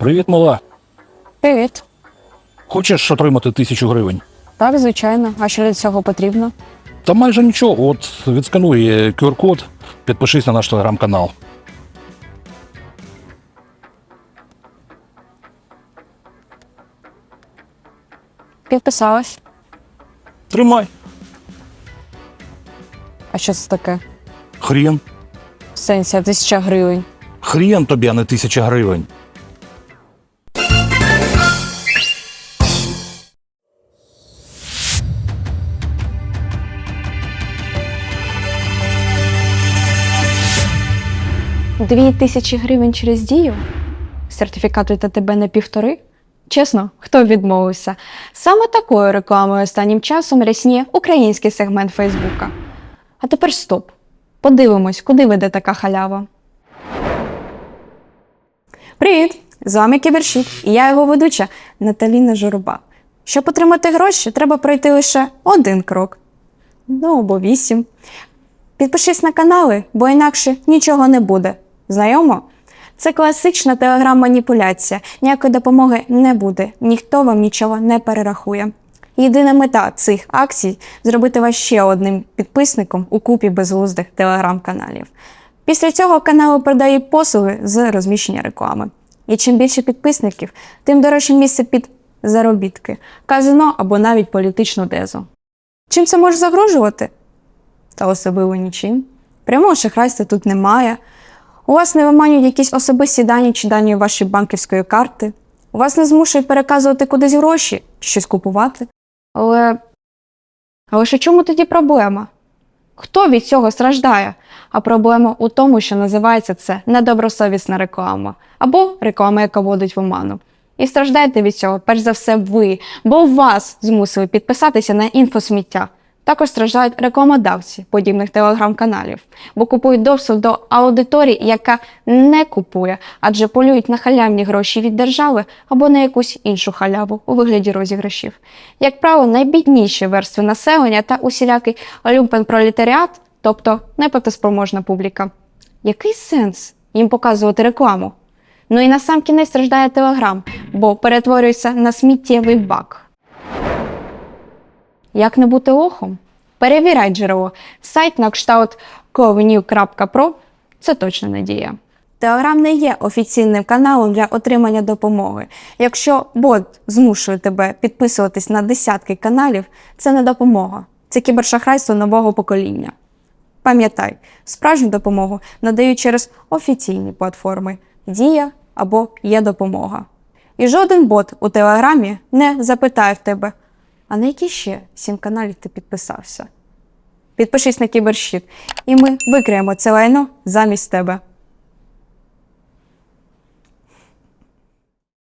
Привіт, мала. Привіт. Хочеш отримати тисячу гривень? Так, звичайно. А що для цього потрібно? Та майже нічого. От відскануй QR-код, підпишись на наш телеграм-канал. Підписалась. Тримай. А що це таке? Хрен. В сенсі а тисяча гривень. Хрен тобі, а не тисяча гривень. Дві тисячі гривень через дію? Сертифікат від ТТБ на півтори? Чесно, хто відмовився? Саме такою рекламою останнім часом рясніє український сегмент Фейсбука. А тепер стоп. Подивимось, куди веде така халява. Привіт! З вами Кібершіт, і я його ведуча Наталіна Журба. Щоб отримати гроші, треба пройти лише один крок. Ну або вісім. Підпишись на канали, бо інакше нічого не буде. Знайомо? Це класична телеграм-маніпуляція. Ніякої допомоги не буде, ніхто вам нічого не перерахує. Єдина мета цих акцій зробити вас ще одним підписником у купі безглуздих телеграм-каналів. Після цього канали продають послуги з розміщення реклами. І чим більше підписників, тим дорожче місце під заробітки, казино або навіть політичну дезу. Чим це може загрожувати? та особливо нічим. Прямого шахрайства тут немає. У вас не виманюють якісь особисті дані чи дані вашої банківської карти. У вас не змушують переказувати кудись гроші чи щось купувати. Але. Але ж у чому тоді проблема? Хто від цього страждає? А проблема у тому, що називається це недобросовісна реклама або реклама, яка вводить в оману. І страждаєте від цього, перш за все, ви, бо вас змусили підписатися на інфосміття. Також страждають рекламодавці подібних телеграм-каналів, бо купують доступ до аудиторії, яка не купує, адже полюють на халявні гроші від держави або на якусь іншу халяву у вигляді розіграшів. Як правило, найбідніші верстви населення та усілякий люмпен-пролетаріат, тобто неплатоспроможна публіка. Який сенс їм показувати рекламу? Ну і на сам кінець страждає телеграм, бо перетворюється на сміттєвий бак. Як не бути лохом? Перевіряй джерело. Сайт на кшталт covenew.pro – це точно надія. Телеграм не є офіційним каналом для отримання допомоги. Якщо бот змушує тебе підписуватись на десятки каналів, це не допомога. Це кібершахрайство нового покоління. Пам'ятай, справжню допомогу надають через офіційні платформи Дія або є допомога. І жоден бот у Телеграмі не запитає в тебе, а на які ще сім каналів ти підписався? Підпишись на кіберщит, і ми викриємо це лайно замість тебе.